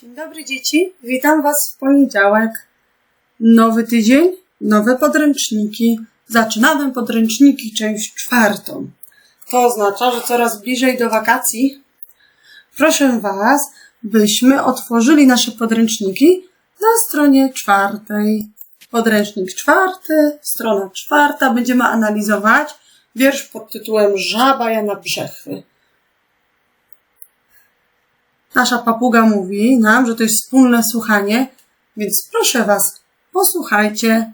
Dzień dobry dzieci, witam Was w poniedziałek. Nowy tydzień, nowe podręczniki. Zaczynamy podręczniki część czwartą. To oznacza, że coraz bliżej do wakacji. Proszę Was, byśmy otworzyli nasze podręczniki na stronie czwartej. Podręcznik czwarty, strona czwarta. Będziemy analizować wiersz pod tytułem Żaba Jana Brzechwy. Nasza papuga mówi nam, że to jest wspólne słuchanie, więc proszę Was, posłuchajcie.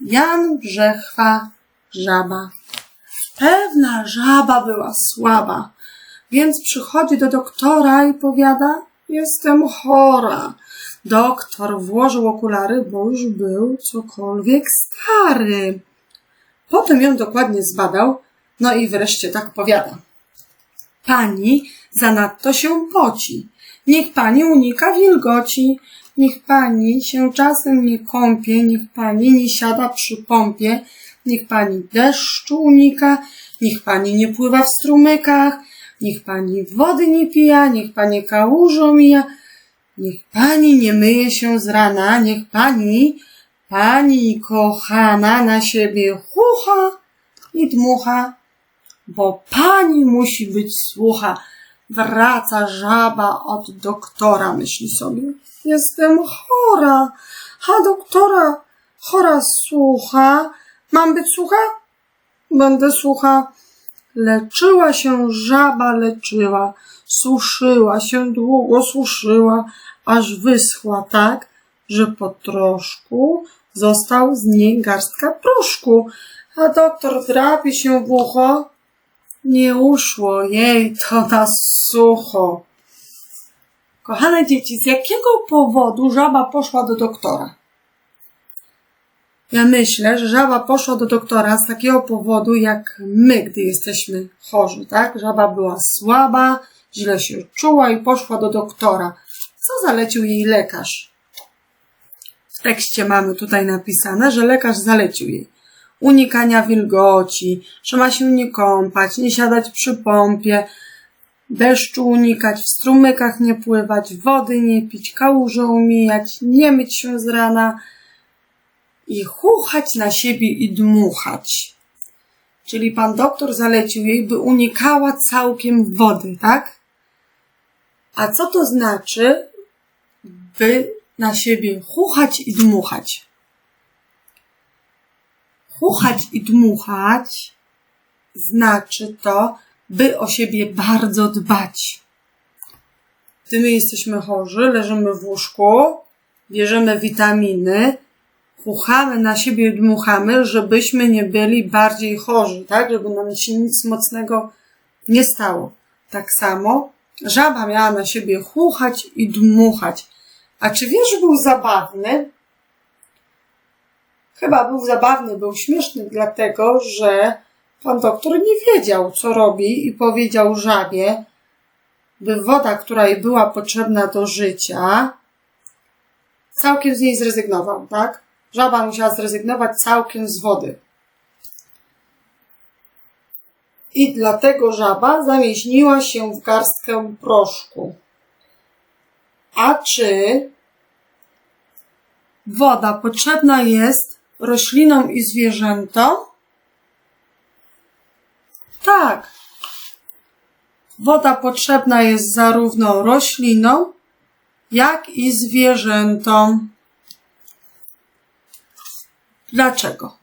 Jan Brzechwa, żaba. Pewna żaba była słaba, więc przychodzi do doktora i powiada, jestem chora. Doktor włożył okulary, bo już był cokolwiek stary. Potem ją dokładnie zbadał, no i wreszcie tak powiada. Pani zanadto się poci. Niech pani unika wilgoci. Niech pani się czasem nie kąpie. Niech pani nie siada przy pompie. Niech pani deszczu unika. Niech pani nie pływa w strumykach. Niech pani wody nie pija. Niech pani kałużę omija. Niech pani nie myje się z rana. Niech pani, pani kochana, na siebie chucha i dmucha bo pani musi być słucha. Wraca żaba od doktora, myśli sobie. Jestem chora, a doktora chora słucha. Mam być słucha? Będę słucha. Leczyła się żaba, leczyła. Suszyła się, długo suszyła, aż wyschła tak, że po troszku został z niej garstka proszku. A doktor drapie się w ucho, nie uszło jej to na sucho. Kochane dzieci, z jakiego powodu żaba poszła do doktora? Ja myślę, że żaba poszła do doktora z takiego powodu, jak my, gdy jesteśmy chorzy, tak? Żaba była słaba, źle się czuła i poszła do doktora. Co zalecił jej lekarz? W tekście mamy tutaj napisane, że lekarz zalecił jej unikania wilgoci, że ma się nie kąpać, nie siadać przy pompie, deszczu unikać, w strumykach nie pływać, wody nie pić, kałuże umijać, nie myć się z rana i chuchać na siebie i dmuchać. Czyli pan doktor zalecił jej, by unikała całkiem wody, tak? A co to znaczy, by na siebie chuchać i dmuchać? Chuchać i dmuchać znaczy to, by o siebie bardzo dbać. Gdy my jesteśmy chorzy, leżymy w łóżku, bierzemy witaminy, chuchamy na siebie dmuchamy, żebyśmy nie byli bardziej chorzy, tak? Żeby nam się nic mocnego nie stało. Tak samo żaba miała na siebie chuchać i dmuchać. A czy wiesz, był zabawny? Chyba był zabawny, był śmieszny, dlatego że pan doktor nie wiedział, co robi i powiedział żabie, by woda, która jej była potrzebna do życia, całkiem z niej zrezygnował, tak? Żaba musiała zrezygnować całkiem z wody. I dlatego żaba zamieźniła się w garstkę proszku. A czy woda potrzebna jest roślinom i zwierzętom? Tak. Woda potrzebna jest zarówno roślinom, jak i zwierzętom. Dlaczego?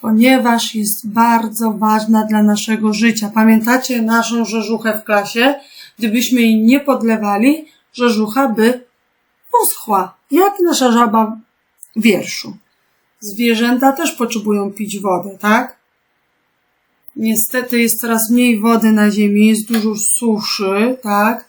Ponieważ jest bardzo ważna dla naszego życia. Pamiętacie naszą rzeżuchę w klasie? Gdybyśmy jej nie podlewali, rzeżucha by uschła, jak nasza żaba wierszu. Zwierzęta też potrzebują pić wodę, tak? Niestety jest coraz mniej wody na ziemi, jest dużo suszy, tak?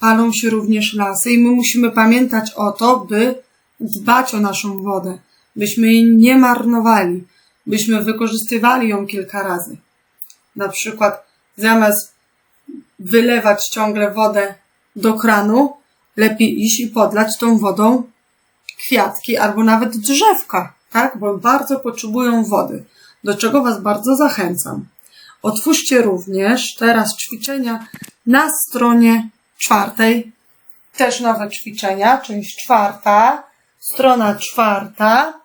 Palą się również lasy i my musimy pamiętać o to, by dbać o naszą wodę, byśmy jej nie marnowali, byśmy wykorzystywali ją kilka razy. Na przykład zamiast wylewać ciągle wodę do kranu, lepiej iść i podlać tą wodą kwiatki albo nawet drzewka, tak? Bo bardzo potrzebują wody, do czego Was bardzo zachęcam. Otwórzcie również teraz ćwiczenia na stronie czwartej. Też nowe ćwiczenia, część czwarta, strona czwarta.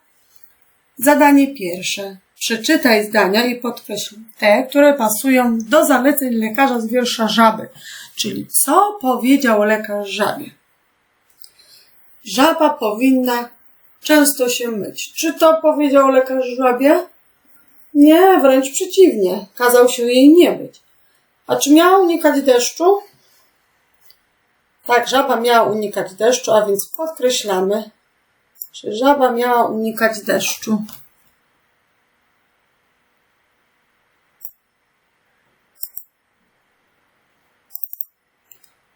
Zadanie pierwsze. Przeczytaj zdania i podkreśl te, które pasują do zaleceń lekarza z wiersza żaby. Czyli co powiedział lekarz żabie? Żaba powinna często się myć. Czy to powiedział lekarz żabie? Nie, wręcz przeciwnie. Kazał się jej nie myć. A czy miała unikać deszczu? Tak, żaba miała unikać deszczu, a więc podkreślamy, że żaba miała unikać deszczu.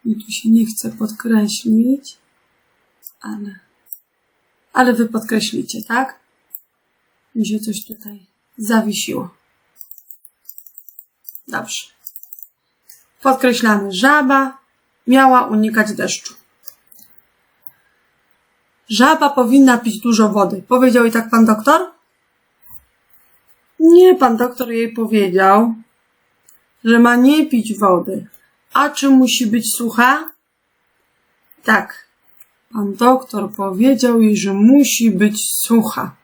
Mi tu się nie chce podkreślić, ale, ale wy podkreślicie, tak? Mi się coś tutaj zawiesiło. Dobrze. Podkreślamy, żaba miała unikać deszczu. Żaba powinna pić dużo wody. Powiedział i tak pan doktor? Nie, pan doktor jej powiedział, że ma nie pić wody. A czy musi być sucha? Tak. Pan doktor powiedział jej, że musi być sucha.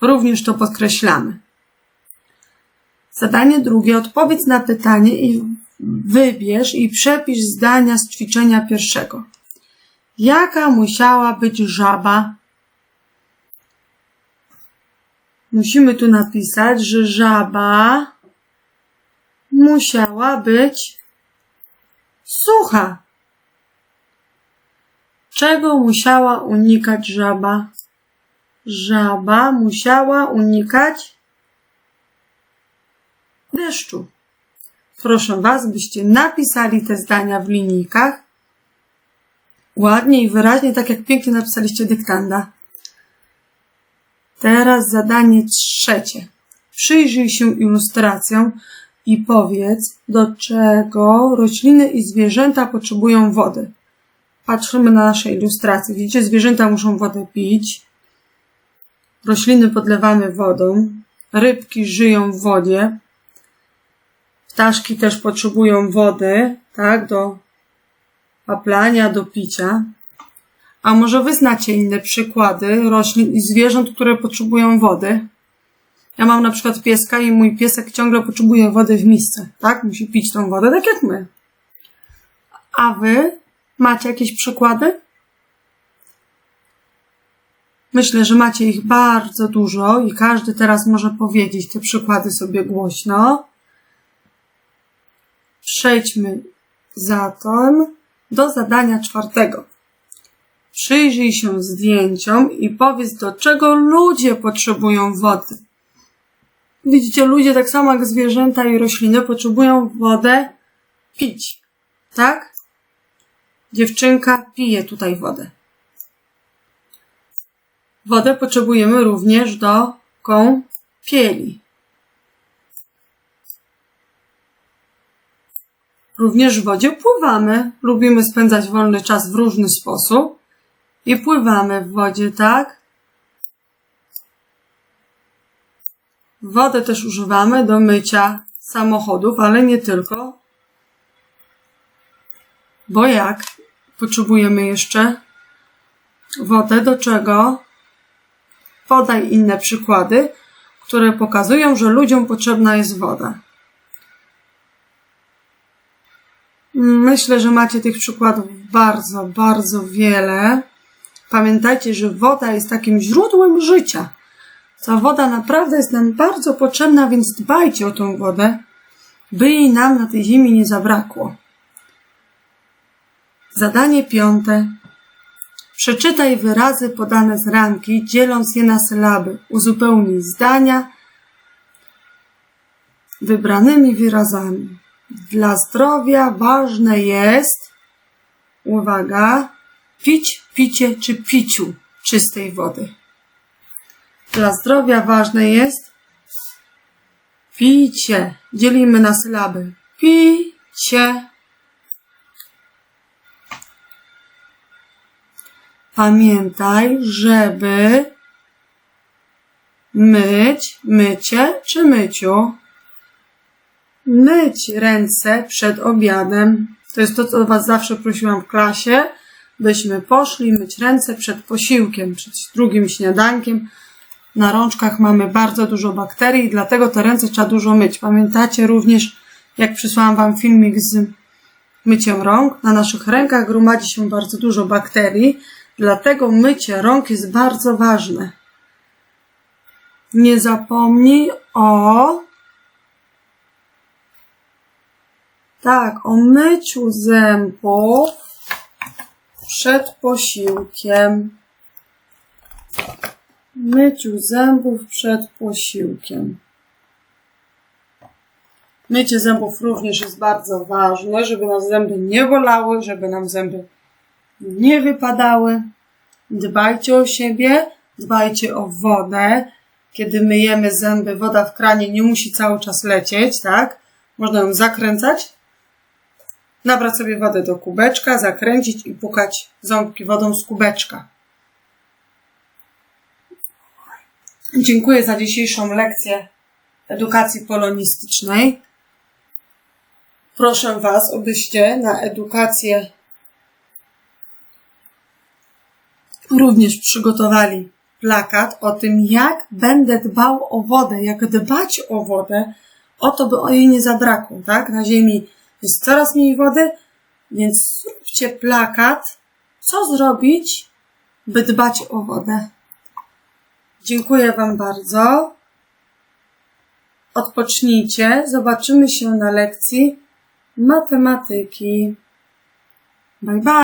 Również to podkreślamy. Zadanie drugie. Odpowiedz na pytanie i wybierz i przepisz zdania z ćwiczenia pierwszego. Jaka musiała być żaba? Musimy tu napisać, że żaba musiała być sucha. Czego musiała unikać żaba? Żaba musiała unikać deszczu. Proszę Was, byście napisali te zdania w linijkach. Ładnie i wyraźnie, tak jak pięknie napisaliście dyktanda. Teraz zadanie trzecie. Przyjrzyj się ilustracjom i powiedz, do czego rośliny i zwierzęta potrzebują wody. Patrzymy na nasze ilustracje. Widzicie, zwierzęta muszą wodę pić. Rośliny podlewamy wodą. Rybki żyją w wodzie. Ptaszki też potrzebują wody, tak, do paplania, do picia. A może wy znacie inne przykłady roślin i zwierząt, które potrzebują wody? Ja mam na przykład pieska i mój piesek ciągle potrzebuje wody w misce, tak? Musi pić tą wodę, tak jak my. A wy macie jakieś przykłady? Myślę, że macie ich bardzo dużo i każdy teraz może powiedzieć te przykłady sobie głośno. Przejdźmy zatem do zadania czwartego. Przyjrzyj się zdjęciom i powiedz, do czego ludzie potrzebują wody. Widzicie, ludzie tak samo jak zwierzęta i rośliny potrzebują wodę pić. Tak? Dziewczynka pije tutaj wodę. Wodę potrzebujemy również do kąpieli. Również w wodzie pływamy. Lubimy spędzać wolny czas w różny sposób. I pływamy w wodzie, tak? Wodę też używamy do mycia samochodów, ale nie tylko. Bo jak? Potrzebujemy jeszcze wodę do czego? Podaj inne przykłady, które pokazują, że ludziom potrzebna jest woda. Myślę, że macie tych przykładów bardzo, bardzo wiele. Pamiętajcie, że woda jest takim źródłem życia. Ta woda naprawdę jest nam bardzo potrzebna, więc dbajcie o tą wodę, by jej nam na tej ziemi nie zabrakło. Zadanie piąte. Przeczytaj wyrazy podane z ramki, dzieląc je na sylaby. Uzupełnij zdania wybranymi wyrazami. Dla zdrowia ważne jest, uwaga, pić, picie czy piciu czystej wody. Dla zdrowia ważne jest picie. Dzielimy na sylaby. Picie. Pamiętaj, żeby myć, mycie czy myciu. Myć ręce przed obiadem. To jest to, co Was zawsze prosiłam w klasie, byśmy poszli myć ręce przed posiłkiem, przed drugim śniadankiem. Na rączkach mamy bardzo dużo bakterii, dlatego te ręce trzeba dużo myć. Pamiętacie również, jak przysłałam Wam filmik z myciem rąk? Na naszych rękach gromadzi się bardzo dużo bakterii, dlatego mycie rąk jest bardzo ważne. Nie zapomnij o tak, o myciu zębów przed posiłkiem. Myciu zębów przed posiłkiem. Mycie zębów również jest bardzo ważne, żeby nas zęby nie bolały, żeby nam zęby nie wypadały. Dbajcie o siebie, dbajcie o wodę. Kiedy myjemy zęby, woda w kranie nie musi cały czas lecieć, tak? Można ją zakręcać, nabrać sobie wodę do kubeczka, zakręcić i pukać ząbki wodą z kubeczka. Dziękuję za dzisiejszą lekcję edukacji polonistycznej. Proszę Was, abyście na edukację również przygotowali plakat o tym, jak będę dbał o wodę, jak dbać o wodę, o to, by o jej nie zabrakło, tak? Na Ziemi jest coraz mniej wody, więc zróbcie plakat, co zrobić, by dbać o wodę. Dziękuję Wam bardzo. Odpocznijcie. Zobaczymy się na lekcji matematyki. Bye bye.